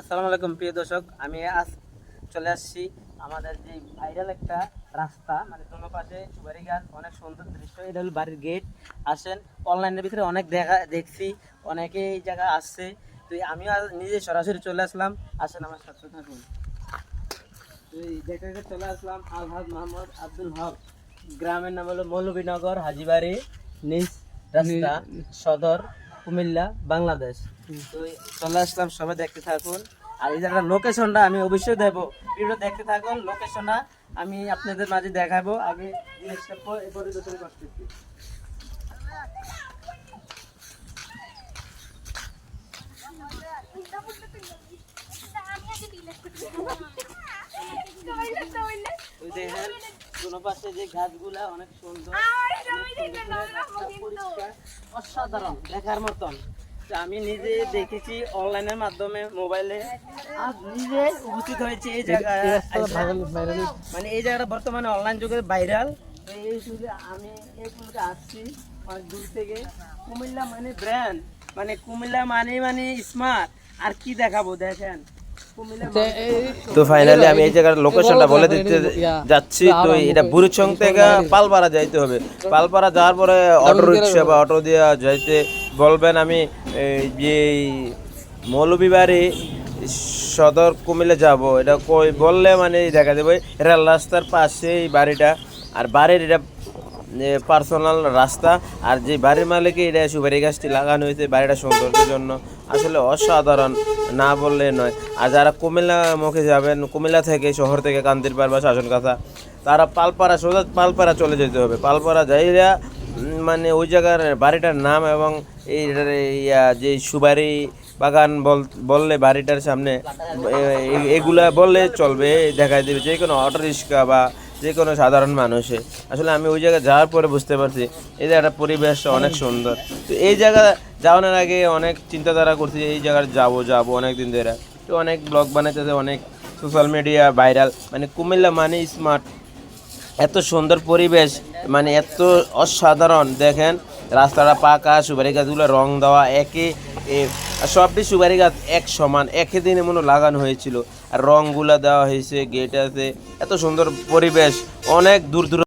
আসসালামু আলাইকুম প্রিয় দর্শক। আমি আজ চলে আসছি আমাদের যে ভাইরাল একটা রাস্তা মানে দোনো পাশে সুপারি গাছ অনেক সুন্দর দৃশ্য। এটা হলো বাড়ির গেট আসেন অনলাইনের ভিতরে অনেক দেখা দেখছি অনেকে এই জায়গা আসছে। তো আমিও আজ নিজে সরাসরি চলে আসলাম। আসেন আমার সাথে থাকুন। তো এই চলে আসলাম আলহাজ মোহাম্মদ আব্দুল হক। গ্রামের নাম হলো মৌলভীনগর হাজিবাড়ি নিজ রাস্তা সদর। কুমিল্লা বাংলাদেশ। তো চলে আসলাম সবাই দেখতে থাকুন। আর এই জায়গার লোকেশনটা আমি অবশ্যই দেবো। ভিডিও দেখতে থাকুন লোকেশনটা আমি আপনাদের মাঝে দেখাবো। আগে জিনিসটা করতেছি। দেখেন পাশে যে গাছগুলা অনেক সুন্দর অসাধারণ দেখার মতন। তো আমি নিজে দেখেছি অনলাইনের মাধ্যমে মোবাইলে। আজ নিজে উপস্থিত হয়েছে এই জায়গায়। মানে এই জায়গাটা বর্তমানে অনলাইন যুগে ভাইরাল। তো এই যুগে আমি এই পুরোতে আসছি অনেক দূর থেকে। কুমিল্লা মানে ব্র্যান্ড মানে কুমিল্লা মানে মানে স্মার্ট আর কি দেখাবো দেখেন। তো ফাইনালি আমি এই জায়গার লোকেশনটা বলে দিতে যাচ্ছি। তো এটা বুড়িচং থেকে পালপাড়া যাইতে হবে। পালপাড়া যাওয়ার পরে অটো রিক্সা বা অটো দিয়ে যাইতে বলবেন আমি এই যে মৌলভীবাড়ি সদর কুমিল্লা যাব। এটা কই বললে মানে দেখা যাবে রেল রাস্তার পাশে এই বাড়িটা। আর বাড়ির এটা পার্সোনাল রাস্তা। আর যে বাড়ির মালিকে, এটা সুপারি গাছটি লাগানো হয়েছে বাড়িটা সৌন্দর্যের জন্য। আসলে অসাধারণ, না বললে নয়। আর যারা কুমিল্লা মুখে যাবেন, কুমিল্লা থেকে শহর থেকে কান্দিরপাড় বা শাসনকাথা তারা পালপাড়া, সোজা পালপাড়া চলে যেতে হবে। পালপাড়া যাইরা মানে ওই জায়গার বাড়িটার নাম এবং এই যে সুপারি বাগান বল, বললে বাড়িটার সামনে এগুলা বললে চলবে, দেখাই দেবে। যে কোনো অটো রিক্সা বা যে কোনো সাধারণ মানুষে আসলে আমি ওই জায়গায় যাওয়ার পরে বুঝতে পারছি, এই জায়গাটা পরিবেশ অনেক সুন্দর। তো এই জায়গা যাওয়ানোর আগে অনেক চিন্তাধারা করছি এই জায়গার যাব যাব অনেক দিন ধরে। তো অনেক ব্লগ বানাইতেছে, অনেক সোশ্যাল মিডিয়া ভাইরাল মানে কুমিল্লা মানে স্মার্ট এত সুন্দর পরিবেশ মানে এত অসাধারণ, দেখেন। রাস্তাটা পাকা, সুপারি গাছগুলো রং দেওয়া একে সবটি সুপারি গাছ এক সমান, একে দিনে মনে লাগানো হয়েছিল। আর রংগুলা দেওয়া হয়েছে গেট আছে, এত সুন্দর পরিবেশ, অনেক দূর দূর